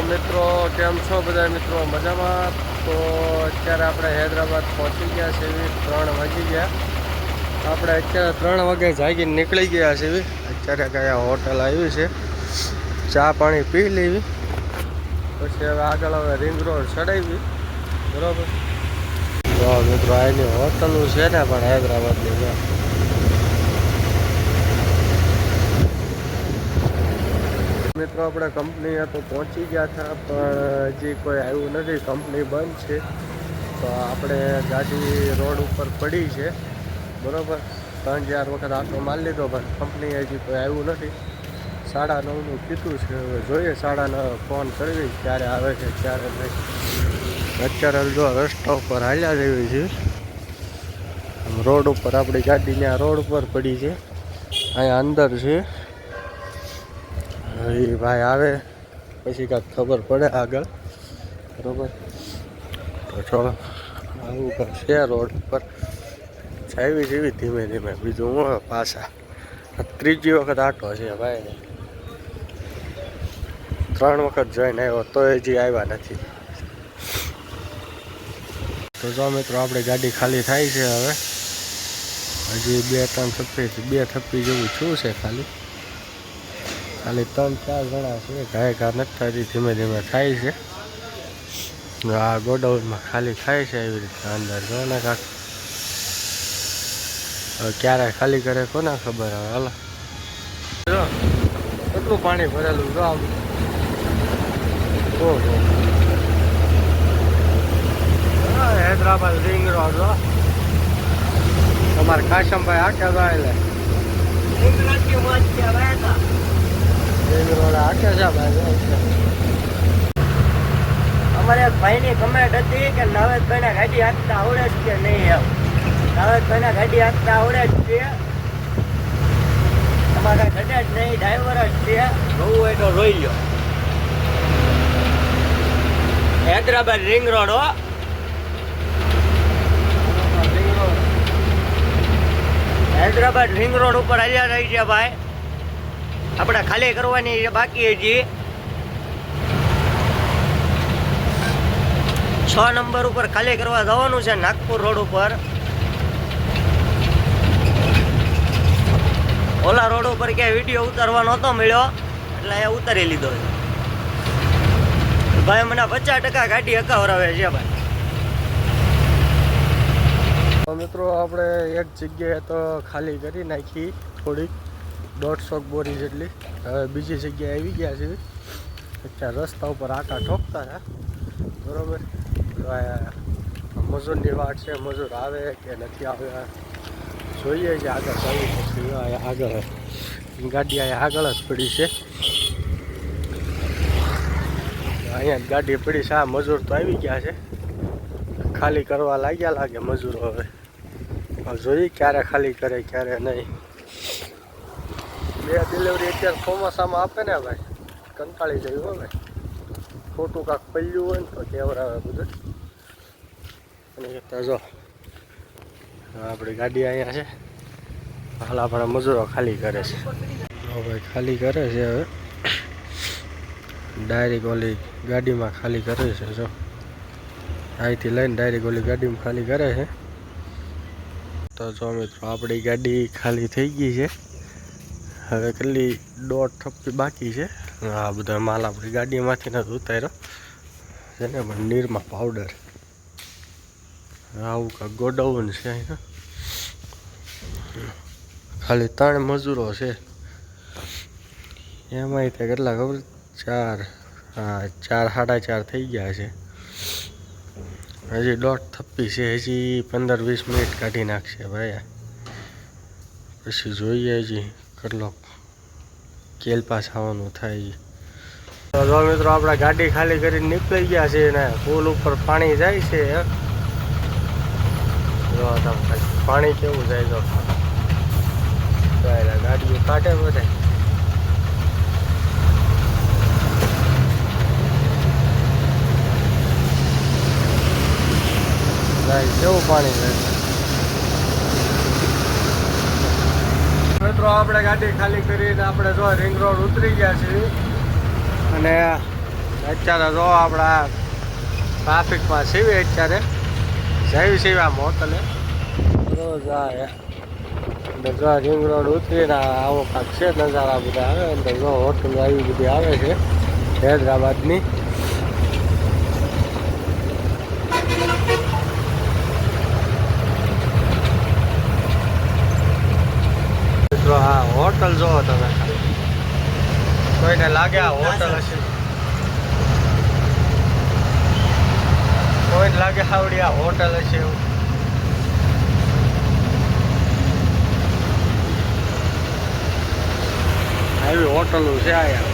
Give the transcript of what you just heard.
મિત્રો, કેમ છો બધા મિત્રો? મજામાં? તો અત્યારે આપણે હૈદરાબાદ પહોંચી ગયા છે ત્રણ વાગી ગયા. આપણે અત્યારે ત્રણ વાગે જાગીને નીકળી ગયા છે અત્યારે કયા હોટલ આવી છે. ચા પાણી પી લેવી. પછી હવે આગળ હવે રિંગ રોડ ચડાવી. બરાબર? મિત્રો એની હોટલું છે ને પણ હૈદરાબાદની મિત્રો, આપણે કંપનીએ તો પહોંચી ગયા હતા, પણ હજી કોઈ આવ્યું નથી. કંપની બંધ છે. તો આપણે ગાડી રોડ ઉપર પડી છે. બરોબર? ત્રણ ચાર વખત આટલો માલ લીધો, પણ કંપની હજી કોઈ આવ્યું નથી. સાડા નવનું કીધું છે. હવે જોઈએ સાડા ફોન કરવી, ક્યારે આવે છે, ક્યારે નહીં. અત્યારે જો રસ્તા ઉપર હાલ્યા જેવી છે. રોડ ઉપર આપણી ગાડી ત્યાં રોડ ઉપર પડી છે. અહીંયા અંદર છે. એ ભાઈ આવે. પછી કાંઈક ખબર પડે આગળ. બરોબર? તો ચલો. આવું કાંઈક છે રોડ પર જાવી જેવી ધીમે ધીમે. બીજું હું પાછા. ત્રીજી વખત આટો છે ભાઈ. ત્રણ વખત જોઈને આવ્યો તો હજી આવ્યા નથી. તો જો મિત્રો, આપણી ગાડી ખાલી થાય છે હવે. હજી બે ત્રણ થપ્પી, બે થપ્પી જેવું શું છે ખાલી. ખાલી ત્રણ, ચાર જણા છે. ઘાય ઘા નથી ધીમે ધીમે થાય છે. આ ગોડાઉનમાં ખાલી થાય છે એવી રીતે અંદર. જો ને કાંક ક્યારે ખાલી કરે કોને ખબર હવે, હાલો. કેટલું પાણી ભરેલું જો આમ. ઓહો. હૈદરાબાદ રિંગ રોડ જો તમારે કાશમભાઈ આખે જાય રિંગ રોડ આખે છે ભાઈ અમારે એક ભાઈની કમેન્ટ હતી કે નવેદભાઈને ગાડી હાંકતા આવડે જ કે નહીં એમ. નવેશભાઈને ગાડી હાંકતા આવડે જ છે. તમારે ઘટે જ નહીં ડ્રાઈવર જ છે. જોવું હોય તો રોઈ લો હૈદરાબાદ રિંગ રોડ હો. હૈદરાબાદ રિંગ રોડ ઉપર આવ્યા રહી છે ભાઈ. આપણે ખાલી કરવાની બાકી હજી. છ નંબર ઉપર ખાલી કરવા જવાનું છે નાગપુર રોડ ઉપર. ઓલા રોડ ઉપર ક્યાંય વીડિયો ઉતારવા નહોતો મળ્યો, એટલે અહીંયા ઉતારી લીધો છે. ભાઈ મને પચાસ ટકા ગાડી અકાવરાવે છે ભાઈ. મિત્રો, આપણે એક જગ્યાએ તો ખાલી કરી નાખી થોડીક. દોઢસો બોરી જેટલી. હવે બીજી જગ્યાએ આવી ગયા છે અત્યારે રસ્તા ઉપર આટા ઠોકતા હતા બરોબર? મજૂરની વાટ છે, મજૂર આવે કે નથી આવ્યા જોઈએ છે. આગળ ચાલી પછી આગળ ગાડી અહીંયા આગળ જ પડી છે. અહીંયા ગાડી પડી છે. આ મજૂર તો આવી ગયા છે. ખાલી કરવા લાગ્યા લાગે મજૂરો હવે જોઈએ ક્યારે ખાલી કરે, ક્યારે નહીં. બે ડિલિવરી અત્યારે ચોમાસામાં આપે ને ભાઈ, કંટાળી જાય હોય ભાઈ. ખોટું કાંક પડ્યું હોય ને તો કેવરાવે બધું. અને જો આપણી ગાડી અહીંયા છે. હાલ આપણા મજૂરો ખાલી કરે છે. ભાઈ, ખાલી કરે છે હવે. ડાયરેક ઓલી ગાડીમાં ખાલી કરે છે, જો. અહીંથી લઈને ડાયરેક ઓલી ગાડીમાં ખાલી કરે છે. તો જો મિત્રો, આપણી ગાડી ખાલી થઈ ગઈ છે. હવે કેટલી દોઢ થપ્પી બાકી છે. આ બધા માલ આપણી ગાડીમાંથી નથી ઉતાર્યો. છે ને પણ નીરમાં પાવડર આવું કાંક ગોડાઉન છે અહીંયા. ખાલી ત્રણ મજૂરો છે. એમાંય તે કેટલા ખબર? ચાર, હા, ચાર, સાડા ચાર થઈ ગયા છે. હજી દોઢ થપ્પી છે. હજી પંદર વીસ મિનિટ કાઢી નાખશે ભાઈ. પછી જોઈએ હજી. કેટલો કેલ પાસ આવવાનું થાય. તો જો મિત્રો, આપણે ગાડી ખાલી કરીને નીકળી ગયા છે ને પુલ ઉપર પાણી જાય છે. પાણી કેવું જાય તો ગાડીઓ કાઢે બધે. કેવું પાણી જાય મિત્રો, આપણે ગાડી ખાલી કરીને આપણે જો રિંગ રોડ ઉતરી ગયા છીએ. અને અત્યારે જો આપણા ટ્રાફિકમાં સીવે અત્યારે. જઈ સીવા હોટલે રોજ આ જો રિંગ રોડ ઉતરીને આવો કાંક છે નજારા બધા આવે. અંદર જો હોટલ આવી બધી આવે છે. હૈદરાબાદની મિત્રો આ હોટલ જોવો તમે. કોઈને લાગે આ હોટલ હશે? કોઈને લાગે આવડી આ હોટલ હશે એવું? આવી હોટલો છે અહીંયા.